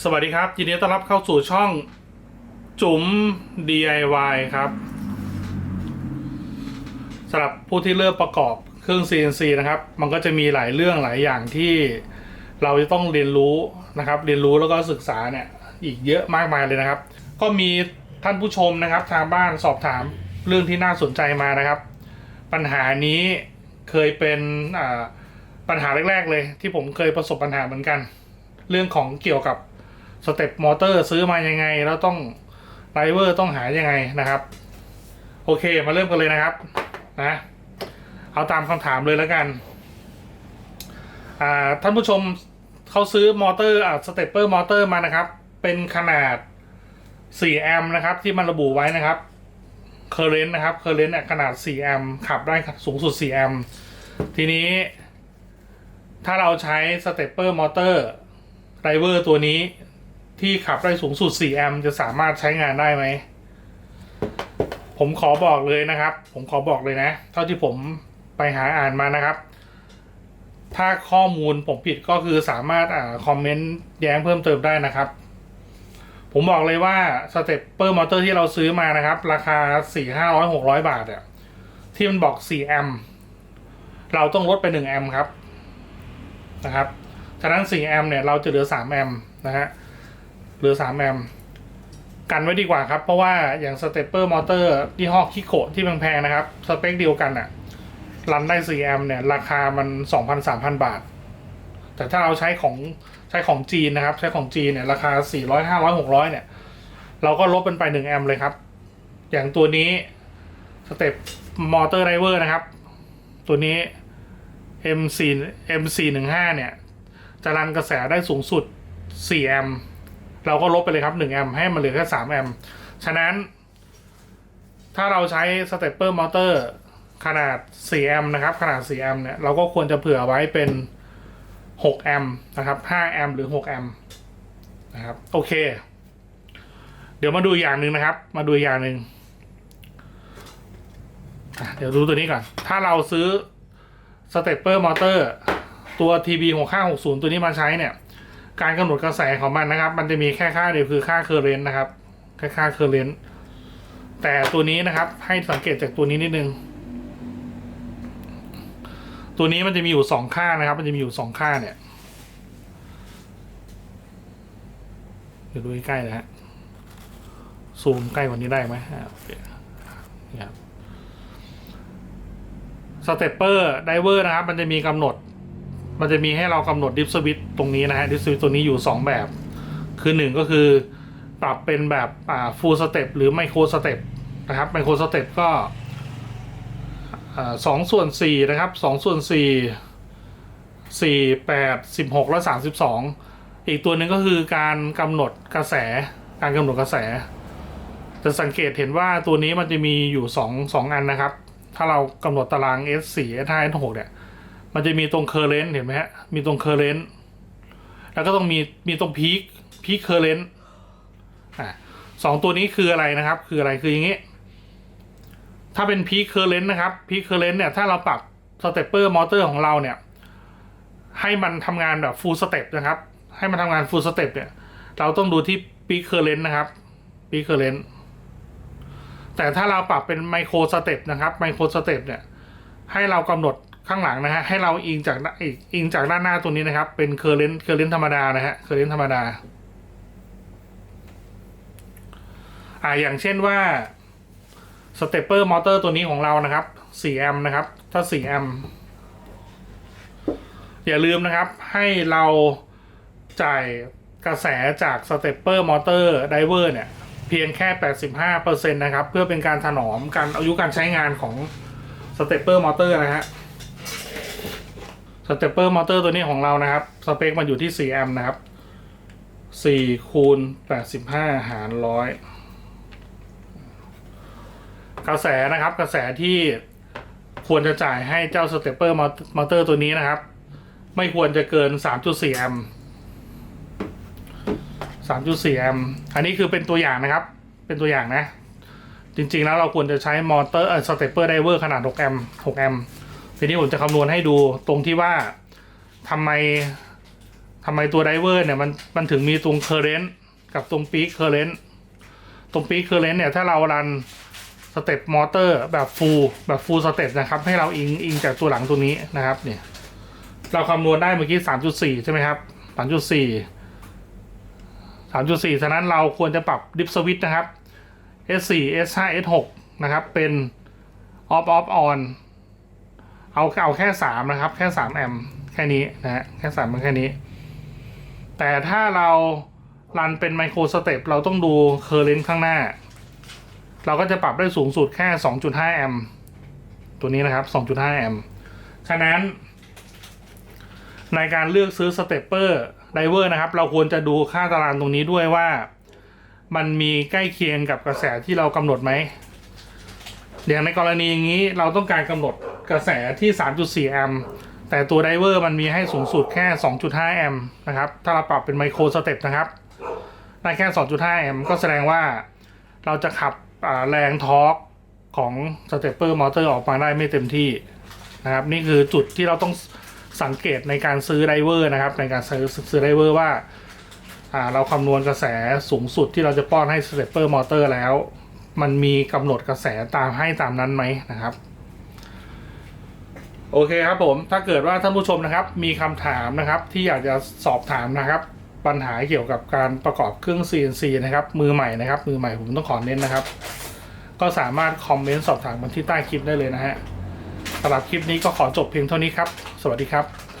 สวัสดีครับยินดีต้อนรับเข้าสู่ช่องจุ๋ม DIY ครับสำหรับผู้ที่เริ่มประกอบเครื่อง CNC นะครับ มันก็จะมีหลายเรื่องหลายอย่างที่เราจะต้องเรียนรู้นะครับ เรียนรู้แล้วก็ศึกษาเนี่ยอีกเยอะมากมายเลยนะครับ ก็มีท่านผู้ชมนะครับ ทางบ้านสอบถามเรื่องที่น่าสนใจมานะครับ ปัญหานี้เคยเป็นปัญหาแรก ๆ เลย ที่ผมเคยประสบปัญหาเหมือนกัน เรื่องของเกี่ยวกับ สเต็ปมอเตอร์ซื้อมายังไง แล้วต้องไดเวอร์ต้องหายังไงนะครับ โอเคมาเริ่มกันเลยนะครับนะเอาตามคำถามเลยแล้วกันท่านผู้ชมเขาซื้อมอเตอร์สเตปเปอร์มอเตอร์มานะครับ เป็นขนาด 4 แอมป์นะครับ ที่มันระบุไว้นะครับเคอร์เรนต์นะครับเคอร์เรนต์ขนาด 4 แอมป์ขับได้สูงสุด 4 แอมป์ทีนี้ ถ้าเราใช้สเตปเปอร์มอเตอร์ไดเวอร์ตัวนี้ ที่ขับได้สูงสุด 4 แอมป์จะสามารถใช้งานได้ไหม ผมขอบอกเลยนะครับ ผมขอบอกเลยนะ เท่าที่ผมไปหาอ่านมานะครับ ถ้าข้อมูลผมผิดก็คือสามารถอ่าคอมเมนต์แย้งเพิ่มเติมได้นะครับ ผมบอกเลยว่าสเตปเปอร์มอเตอร์ที่เราซื้อมานะครับ ราคา 4 5 0 0 600 บาทอะที่มันบอก 4 แอมป์เราต้องลดไป 1 แอมป์ครับนะครับ ฉะนั้น 4 แอมป์เนี่ยเราจะเหลือ 3 แอมป์นะฮะ หลือ3แอมป์กันไว้ดีกว่าครับ เพราะว่าอย่างสเตปเปอร์มอเตอร์ที่ห้อคิโกที่แพงๆนะครับ สเปคเดียวกันอะรันได้4แอมป์เนี่ย ราคามัน 2,000-3,000 บาท แต่ถ้าเราใช้ของใช้ของจีนนะครับ ใช้ของจีนเนี่ย ราคา 400 500 600 เนี่ย เราก็ลบเป็นไป 1 แอมป์เลยครับ อย่างตัวนี้สเตปมอเตอร์ไดเวอร์นะครับ ตัวนี้ M4 M415 เนี่ย จะรันกระแสได้สูงสุด 4 แอมป์ เราก็ลบไปเลยครับ1แอมป์ให้มันเหลือแค่3แอมป์ฉะนั้น ถ้าเราใช้สเตปเปอร์มอเตอร์ขนาด4แอมป์นะครับขนาด4แอมป์เนี่ยเราก็ควรจะเผื่อไว้เป็น6แอมป์นะครับ5แอมป์หรือ6แอมป์นะครับโอเค เดี๋ยวมาดูอย่างหนึ่งนะครับ มาดูอย่างหนึ่งเดี๋ยวดูตัวนี้ก่อน ถ้าเราซื้อสเตปเปอร์มอเตอร์ตัว TB 6560ตัวนี้มาใช้เนี่ย การกำหนดกระแสของมันนะครับ มันจะมีแค่ค่าเดียวคือค่าเคอร์เรนต์นะครับแค่ค่าเคอร์เรนต์แต่ตัวนี้นะครับ ให้สังเกตจากตัวนี้นิดนึง ตัวนี้มันจะมีอยู่สองค่านะครับ มันจะมีอยู่สองค่าเนี่ยเดี๋ยวดูใกล้ๆนะฮะซูมใกล้กว่านี้ได้ไหมโอเคนี่ครับสเตปเปอร์ไดเวอร์นะครับ มันจะมีกำหนด มันจะมีให้เรากำหนดดิฟสวิตตรงนี้นะฮะดิฟสวิตตัวนี้อยู่ 2 แบบ คือหนึ่งก็คือปรับเป็นแบบอ่าฟูลสเต็ปหรือไมโครสเต็ปนะครับไมโครสเต็ปก็สองส่วนสี่นะครับสองส่วนสี่สี่แปดสิบหกและสามสิบสองอีกตัวหนึ่งก็คือการกำหนดกระแสการกำหนดกระแส จะสังเกตเห็นว่าตัวนี้มันจะมีอยู่สองสองอันนะครับ ถ้าเรากำหนดตาราง S4 S5 S6 เนี่ย มันจะมีตรงเคอร์เรนต์เห็นไหมฮะ มีตรงเคอร์เรนต์แล้วก็ต้องมีมีตรงพีคพีคเคอร์เรนต์อะสองตัวนี้คืออะไรนะครับ คืออะไรคืออย่างนี้ ถ้าเป็นพีคเคอร์เรนต์นะครับพีคเคอร์เรนต์เนี่ยถ้าเราปรับสเตปเปอร์มอเตอร์ของเราเนี่ย ให้มันทำงานแบบฟูลสเต็ปนะครับ ให้มันทำงานฟูลสเต็ปเนี่ย เราต้องดูที่พีคเคอร์เรนต์นะครับพีคเคอร์เรนต์แต่ถ้าเราปรับเป็นไมโครสเต็ปนะครับไมโครสเต็ปเนี่ย ให้เรากำหนด ข้างหลังนะฮะให้เราอิงจากอิงจากด้านหน้าตัวนี้นะครับ เป็นเคอร์เรนเคอร์เรนธรรมดานะฮะเคอร์เรนธรรมดาอ่าอย่างเช่นว่าสเตปเปอร์มอเตอร์ตัวนี้ของเรานะครับ4แอมป์นะครับ ถ้า4แอมป์อย่าลืมนะครับ ให้เราจ่ายกระแสจากสเตปเปอร์มอเตอร์ไดเวอร์เนี่ย เพียงแค่ 85%นะครับ เพื่อเป็นการถนอมการอายุการใช้งานของสเตปเปอร์มอเตอร์นะฮะ เตปเปอร์มอเตอร์ตัวนี้ของเรานะครับ สเปคมันอยู่ที่ 4 แอมป์นะครับ 4 คูณ 85 หาร 100 กระแสนะครับ กระแสที่ควรจะจ่ายให้เจ้าสเตปเปอร์มอเตอร์ตัวนี้นะครับ ไม่ควรจะเกิน 3.4 แอมป์3.4 แอมป์อันนี้คือเป็นตัวอย่างนะครับ เป็นตัวอย่างนะ จริงๆแล้วเราควรจะใช้มอเตอร์สเตปเปอร์ไดเวอร์ขนาด 6 แอมป์6แอมป์ ทีนี้ผมจะคำนวณให้ดูตรงที่ว่าทำไมทำไมตัวไดเวอร์เนี่ยมันมันถึงมีตรงเคอร์เรนต์กับตรงปีคเคอร์เรนต์ตรงปีคเคอร์เรนต์เนี่ยถ้าเรารันสเต็ปมอเตอร์แบบฟูลแบบฟูลสเต็ปนะครับ ให้เราอิงอิงจากตัวหลังตัวนี้นะครับเนี่ยเราคำนวณได้เมื่อกี้สามจุดสี่ใช่ไหมครับสามจุดสี่สามจุดสี่ฉะนั้นเราควรจะปรับดิฟสวิตนะครับ S4 S5 S6 นะครับ เป็น off off on เอาเอาแค่สามนะครับ แค่สามแอมป์แค่นี้นะฮะแค่สามมันแค่นี้ แต่ถ้าเรารันเป็นไมโครสเต็ปเราต้องดูเคอร์เรนต์ข้างหน้า เราก็จะปรับได้สูงสุดแค่ 2.5 แอมป์ตัวนี้นะครับ 2.5 แอมป์ฉะนั้น ในการเลือกซื้อสเตปเปอร์ไดเวอร์นะครับ เราควรจะดูค่าตารางตรงนี้ด้วยว่า มันมีใกล้เคียงกับกระแสที่เรากำหนดไหมอย่างในกรณีอย่างนี้เราต้องการกำหนด กระแสที่ 3.4 แอมป์แต่ตัวไดเวอร์มันมีให้สูงสุดแค่ 2.5 แอมป์นะครับ ถ้าเราปรับเป็นไมโครสเต็ปนะครับ ได้แค่ 2.5 แอมป์ก็แสดงว่าเราจะขับแรงทอร์กของสเตปเปอร์มอเตอร์ออกมาได้ไม่เต็มที่นะครับนี่คือจุดที่เราต้องสังเกตในการซื้อไดเวอร์นะครับในการซื้อซื้อไดเวอร์ว่าอ่าเราคำนวณกระแสสูงสุดที่เราจะป้อนให้สเตปเปอร์มอเตอร์แล้ว มันมีกำหนดกระแสตามให้ตามนั้นไหมนะครับ โอเคครับผมถ้าเกิดว่าท่านผู้ชมนะครับ มีคำถามนะครับ ที่อยากจะสอบถามนะครับ ปัญหาเกี่ยวกับการประกอบเครื่อง CNC นะครับ มือใหม่นะครับ มือใหม่ผมต้องขอเน้นนะครับ ก็สามารถคอมเมนต์สอบถามมาที่ใต้คลิปได้เลยนะฮะสำหรับคลิปนี้ก็ขอจบเพียงเท่านี้ครับ สวัสดีครับ